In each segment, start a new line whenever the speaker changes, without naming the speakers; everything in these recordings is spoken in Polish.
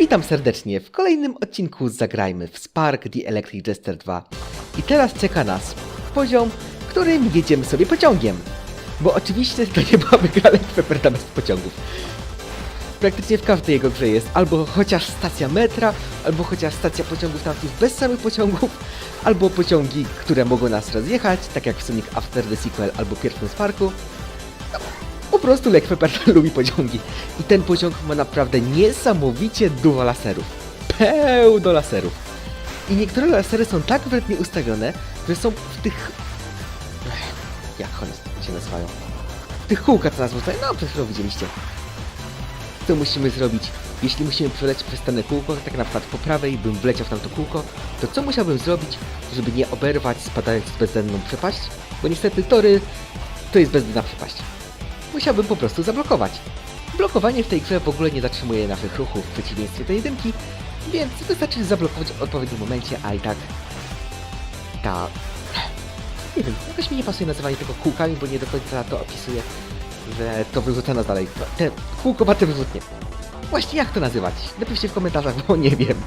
Witam serdecznie w kolejnym odcinku Zagrajmy w Spark The Electric Jester 2. I teraz czeka nas poziom, którym jedziemy sobie pociągiem. Bo oczywiście to nie byłaby gra Lake Pepperta bez pociągów. Praktycznie w każdej jego grze jest albo chociaż stacja metra, albo chociaż stacja pociągów tamtych bez samych pociągów, albo pociągi, które mogą nas rozjechać, tak jak w Sonic After the Sequel albo pierwszym Sparku. Prostu Pepper lubi pociągi. I ten pociąg ma naprawdę niesamowicie dużo laserów. Pełno laserów. I niektóre lasery są tak wrednie ustawione, że są w tych... Ech, Jak one się nazywają? W tych kółkach co nas tutaj, no przed chwilą widzieliście. Co musimy zrobić? Jeśli musimy przelecieć przez dane kółko, tak na przykład po prawej bym wleciał w tamto kółko, to co musiałbym zrobić, żeby nie oberwać spadając w bezdenną przepaść? Bo niestety tory to jest bezdenna przepaść musiałbym po prostu zablokować. Blokowanie w tej grze w ogóle nie zatrzymuje naszych ruchów w przeciwieństwie do jedynki, więc wystarczy zablokować w odpowiednim momencie, a i tak ta... Nie wiem, jakoś mi nie pasuje nazywanie tego kółkami, bo nie do końca to opisuje, że to wyrzuca nas dalej. Te kółkowate wyrzutnie. Właśnie jak to nazywać? Napiszcie w komentarzach, bo nie wiem.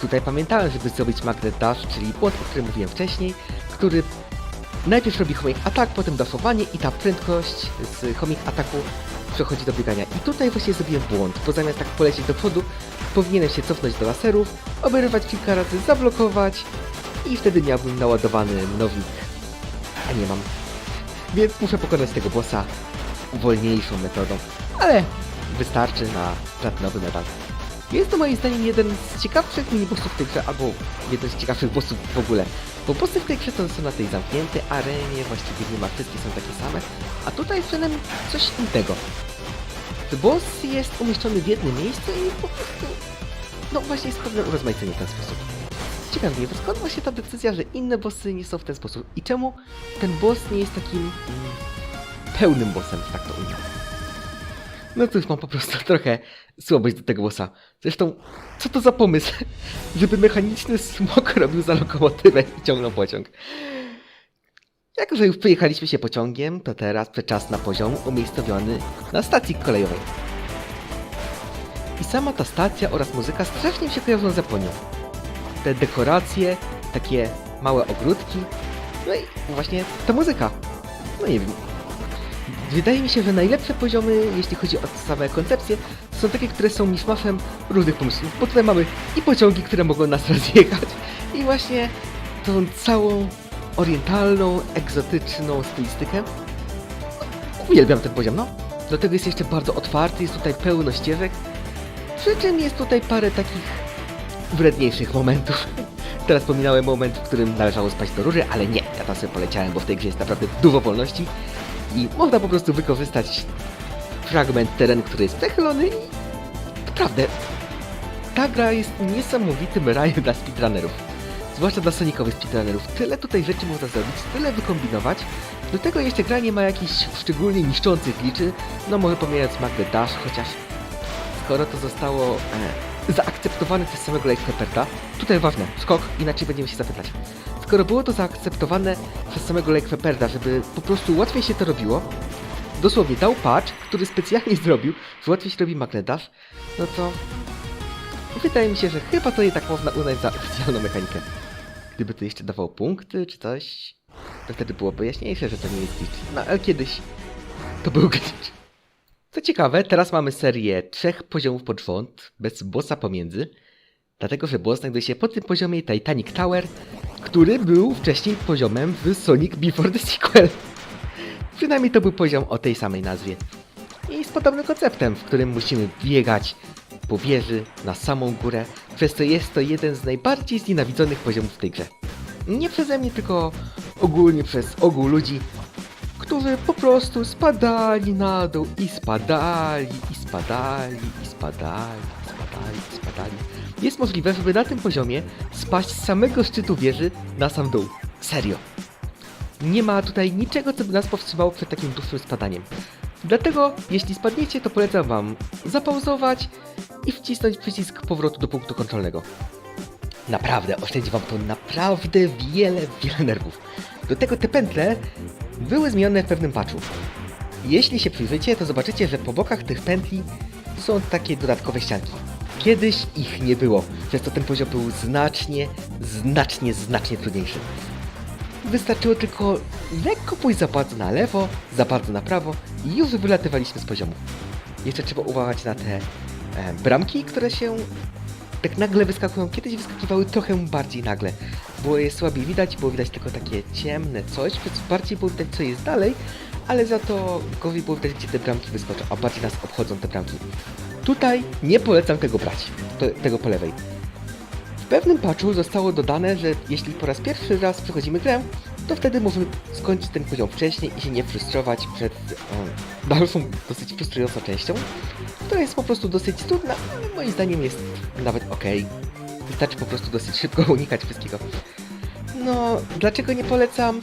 Tutaj pamiętałem, żeby zrobić Magnet Dash, czyli błąd, o którym mówiłem wcześniej, który Najpierw robi homing atak, potem daszowanie i ta prędkość z homing ataku przechodzi do biegania. I tutaj właśnie zrobiłem błąd, bo zamiast tak polecieć do przodu, powinienem się cofnąć do laserów, oberwać kilka razy, zablokować i wtedy miałbym naładowany nowik. A nie mam. Więc muszę pokonać tego bossa wolniejszą metodą, ale wystarczy na platynowy medal. Jest to moim zdaniem jeden z ciekawszych minibossów w tej grze, albo jeden z ciekawszych bossów w ogóle. Bo bossy w tej grze to są na tej zamkniętej arenie, właściwie nie ma, wszystkie są takie same, a tutaj przynajmniej coś innego. Boss jest umieszczony w jednym miejscu i po prostu... No właśnie jest pewne urozmaicenie w ten sposób. Ciekawe mnie, skąd właśnie ta decyzja, że inne bossy nie są w ten sposób i czemu ten boss nie jest takim mm, pełnym bossem, tak to ujmę. No cóż, mam po prostu trochę słabość do tego bossa. Zresztą, co to za pomysł, żeby mechaniczny smok robił za lokomotywę i ciągnął pociąg? Jako, że już przejechaliśmy się pociągiem, to teraz czas na poziom umiejscowiony na stacji kolejowej. I sama ta stacja oraz muzyka strasznie mi się kojarzą z Japonią. Te dekoracje, takie małe ogródki, no i właśnie ta muzyka. No nie wiem, Wydaje mi się, że najlepsze poziomy, jeśli chodzi o same koncepcje, są takie, które są miszmaszem różnych pomysłów. Bo tutaj mamy i pociągi, które mogą nas rozjechać, i właśnie tą całą orientalną, egzotyczną stylistykę. Uwielbiam ten poziom, no. Do tego jest jeszcze bardzo otwarty, jest tutaj pełno ścieżek. Przy czym jest tutaj parę takich wredniejszych momentów. Teraz pominąłem moment, w którym należało spać do róży, ale nie, ja tam sobie poleciałem, bo w tej grze jest naprawdę dużo wolności i można po prostu wykorzystać fragment terenu, który jest przechylony i naprawdę ta gra jest niesamowitym rajem dla speedrunnerów. Zwłaszcza dla sonikowych speedrunnerów. Tyle tutaj rzeczy można zrobić, tyle wykombinować. Do tego jeszcze gra nie ma jakichś szczególnie niszczących liczy, no może pomijając Magnet Dash, chociaż skoro to zostało e, zaakceptowane przez samego Lake Pepperta, tutaj ważne, skok, inaczej będziemy się zapytać skoro było to zaakceptowane przez samego Lake Pepperda, żeby po prostu łatwiej się to robiło, dosłownie dał patch, który specjalnie zrobił, że łatwiej się robi Magnet Dash, no to wydaje mi się, że chyba to jednak można uznać za oficjalną mechanikę. Gdyby to jeszcze dawało punkty czy coś, to wtedy byłoby jaśniejsze, że to nie jest glitch. No ale kiedyś to był glitch. Co ciekawe, teraz mamy serię trzech poziomów pod rząd, bez bossa pomiędzy, dlatego że boss znajduje się po tym poziomie Titanic Tower, który był wcześniej poziomem w Sonic Before the Sequel. Przynajmniej to był poziom o tej samej nazwie. I z podobnym konceptem, w którym musimy biegać po wieży na samą górę, przez co jest to jeden z najbardziej znienawidzonych poziomów w tej grze. Nie przeze mnie, tylko ogólnie przez ogół ludzi, którzy po prostu spadali na dół i spadali, i spadali, i spadali. Jest możliwe, żeby na tym poziomie spaść z samego szczytu wieży na sam dół. Serio. Nie ma tutaj niczego, co by nas powstrzymało przed takim dłuższym spadaniem. Dlatego, jeśli spadniecie, to polecam wam zapauzować i wcisnąć przycisk powrotu do punktu kontrolnego. Naprawdę, oszczędzi wam to naprawdę wiele, wiele nerwów. Do tego te pętle były zmienione w pewnym patchu. Jeśli się przyjrzycie, to zobaczycie, że po bokach tych pętli są takie dodatkowe ścianki. Kiedyś ich nie było, przez to ten poziom był znacznie, znacznie, znacznie trudniejszy. Wystarczyło tylko lekko pójść za bardzo na lewo, za bardzo na prawo i już wylatywaliśmy z poziomu. Jeszcze trzeba uważać na te e, bramki, które się tak nagle wyskakują. Kiedyś wyskakiwały trochę bardziej nagle. Było je słabiej widać, było widać tylko takie ciemne coś, więc bardziej było widać co jest dalej, ale za to gorzej było widać gdzie te bramki wyskoczą, a bardziej nas obchodzą te bramki. Tutaj nie polecam tego brać, tego po lewej. W pewnym patchu zostało dodane, że jeśli po raz pierwszy raz przechodzimy grę, to wtedy możemy skończyć ten poziom wcześniej i się nie frustrować przed o, dalszą, dosyć frustrującą częścią, która jest po prostu dosyć trudna, ale moim zdaniem jest nawet ok. Wystarczy po prostu dosyć szybko unikać wszystkiego. No, dlaczego nie polecam?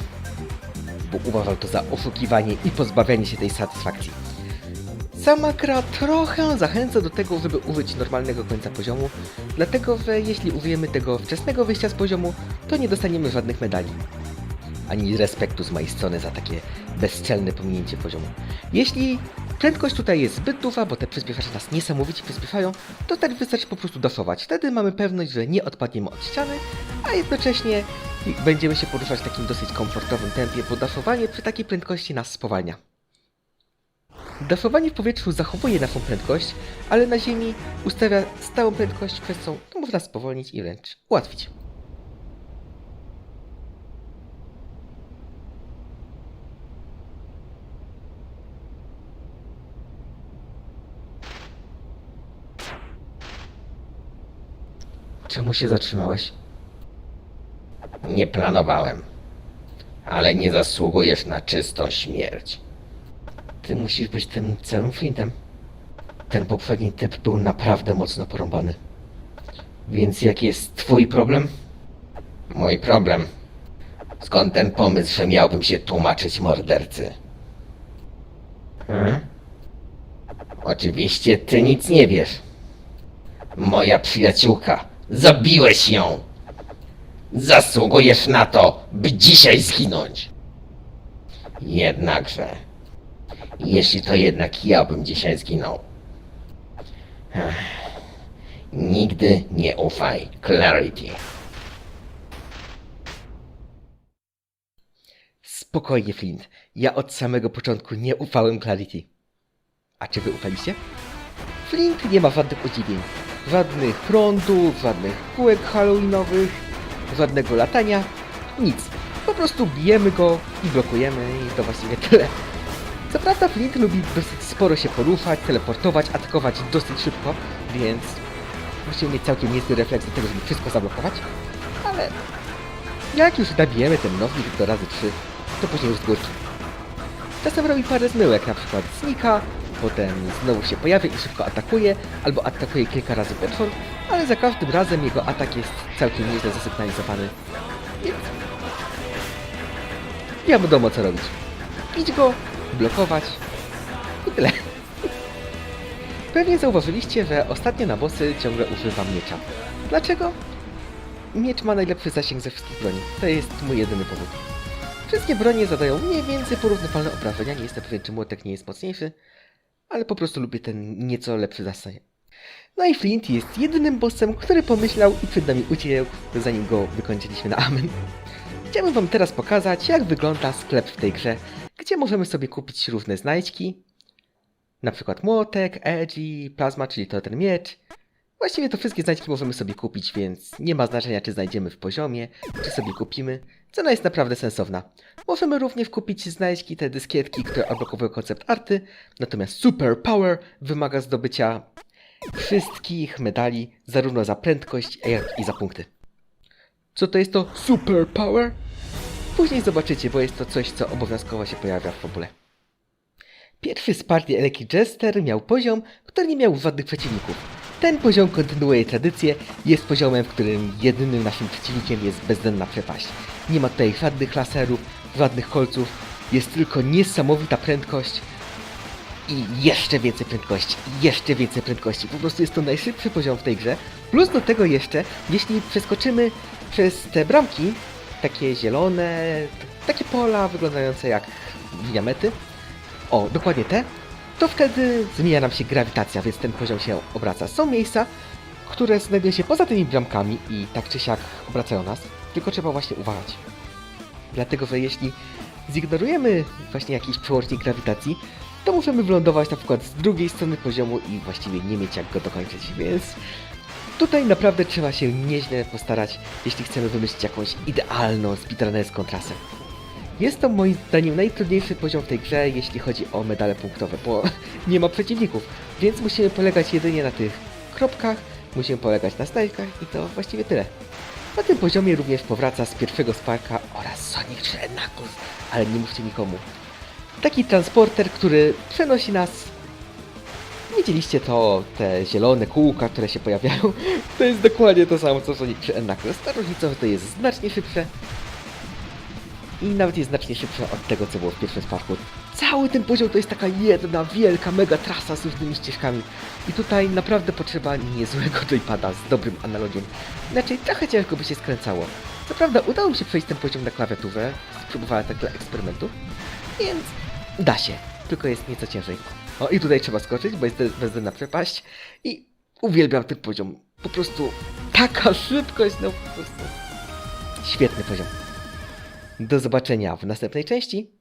Bo uważam to za oszukiwanie i pozbawianie się tej satysfakcji. Sama gra trochę zachęca do tego, żeby użyć normalnego końca poziomu, dlatego że jeśli użyjemy tego wczesnego wyjścia z poziomu, to nie dostaniemy żadnych medali. Ani respektu z mojej strony za takie bezczelne pominięcie poziomu. Jeśli prędkość tutaj jest zbyt duża, bo te przyspieszacze nas niesamowicie przyspieszają, to wtedy wystarczy po prostu daszować. Wtedy mamy pewność, że nie odpadniemy od ściany, a jednocześnie będziemy się poruszać w takim dosyć komfortowym tempie, bo daszowanie przy takiej prędkości nas spowalnia. Daszowanie w powietrzu zachowuje naszą prędkość, ale na ziemi ustawia stałą prędkość, przez co można spowolnić i wręcz ułatwić. Czemu się zatrzymałeś?
Nie planowałem. Ale nie zasługujesz na czystą śmierć.
Ty musisz być tym celym flintem. Ten poprzedni typ był naprawdę mocno porąbany. Więc jaki jest twój problem?
Mój problem. Skąd ten pomysł, że miałbym się tłumaczyć mordercy?
Hmm?
Oczywiście ty nic nie wiesz. Moja przyjaciółka. Zabiłeś ją. Zasługujesz na to, by dzisiaj zginąć. Jednakże, jeśli to jednak ja bym dzisiaj zginął. Nigdy nie ufaj Clarity.
Spokojnie, Flint. Ja od samego początku nie ufałem Clarity. A czy wy ufaliście? Flint nie ma żadnych udziwień. Żadnych prądów, żadnych kółek halloweenowych, żadnego latania. Nic. Po prostu bijemy go i blokujemy i to właściwie tyle. Co prawda Flint lubi dosyć sporo się poruszać, teleportować, atakować dosyć szybko, więc musimy mieć całkiem niezły refleks do tego, żeby wszystko zablokować. Ale jak już nabijemy ten nownik do razy 3, to później już z górki. Czasem robi parę zmyłek, na przykład znika, potem znowu się pojawia i szybko atakuje, albo atakuje kilka razy pod rząd, ale za każdym razem jego atak jest całkiem nieźle zasygnalizowany. Więc... Ja wiadomo co robić. Idź go, blokować i tyle. Pewnie zauważyliście, że ostatnio na bossy ciągle używam miecza. Dlaczego? Miecz ma najlepszy zasięg ze wszystkich broni. To jest mój jedyny powód. Wszystkie bronie zadają mniej więcej porównywalne obrażenia. Nie jestem pewien, czy młotek nie jest mocniejszy, ale po prostu lubię ten nieco lepszy zasięg. No i Flint jest jedynym bossem, który pomyślał i przed nami uciekł, zanim go wykończyliśmy na amen. Chciałbym wam teraz pokazać, jak wygląda sklep w tej grze, gdzie możemy sobie kupić różne znajdźki, na przykład młotek, edgy, plazma, czyli to ten miecz. Właściwie to wszystkie znajdźki możemy sobie kupić, więc nie ma znaczenia, czy znajdziemy w poziomie, czy sobie kupimy. Cena jest naprawdę sensowna. Możemy również kupić znajdźki, te dyskietki, które odblokowują koncept arty, natomiast Super Power wymaga zdobycia wszystkich medali, zarówno za prędkość, jak i za punkty. Co to jest to Super Power? Później zobaczycie, bo jest to coś, co obowiązkowo się pojawia w fabule. Pierwszy z partii Electric Jester miał poziom, który nie miał żadnych przeciwników. Ten poziom kontynuuje tradycję, jest poziomem, w którym jedynym naszym przeciwnikiem jest bezdenna przepaść. Nie ma tutaj żadnych laserów, żadnych kolców, jest tylko niesamowita prędkość i jeszcze więcej prędkości, jeszcze więcej prędkości. Po prostu jest to najszybszy poziom w tej grze. Plus do tego jeszcze, jeśli przeskoczymy przez te bramki, takie zielone, takie pola wyglądające jak linia mety, o, dokładnie te, to wtedy zmienia nam się grawitacja, więc ten poziom się obraca. Są miejsca, które znajdują się poza tymi bramkami i tak czy siak obracają nas, tylko trzeba właśnie uważać. Dlatego, że jeśli zignorujemy właśnie jakiś przełącznik grawitacji, to możemy wylądować na przykład z drugiej strony poziomu i właściwie nie mieć jak go dokończyć, więc tutaj naprawdę trzeba się nieźle postarać, jeśli chcemy wymyślić jakąś idealną, speedrunnerską trasę. Jest to moim zdaniem najtrudniejszy poziom w tej grze, jeśli chodzi o medale punktowe, bo nie ma przeciwników, więc musimy polegać jedynie na tych kropkach, musimy polegać na stajkach i to właściwie tyle. Na tym poziomie również powraca z pierwszego Sparka oraz Sonic 3 Knuckles, ale nie mówcie nikomu. Taki transporter, który przenosi nas... Widzieliście to, te zielone kółka, które się pojawiają? To jest dokładnie to samo co Sonic 3 Knuckles. Ta różnica, to jest znacznie szybsze, i nawet jest znacznie szybsza od tego, co było w pierwszym sparku. Cały ten poziom to jest taka jedna wielka mega trasa z różnymi ścieżkami. I tutaj naprawdę potrzeba niezłego joypada z dobrym analogiem. Inaczej trochę ciężko by się skręcało. Co prawda udało mi się przejść ten poziom na klawiaturze, spróbowałem tak dla eksperymentu, więc da się, tylko jest nieco ciężej. O i tutaj trzeba skoczyć, bo jest bezdenna przepaść i uwielbiam ten poziom. Po prostu taka szybkość, no po prostu świetny poziom. Do zobaczenia w następnej części.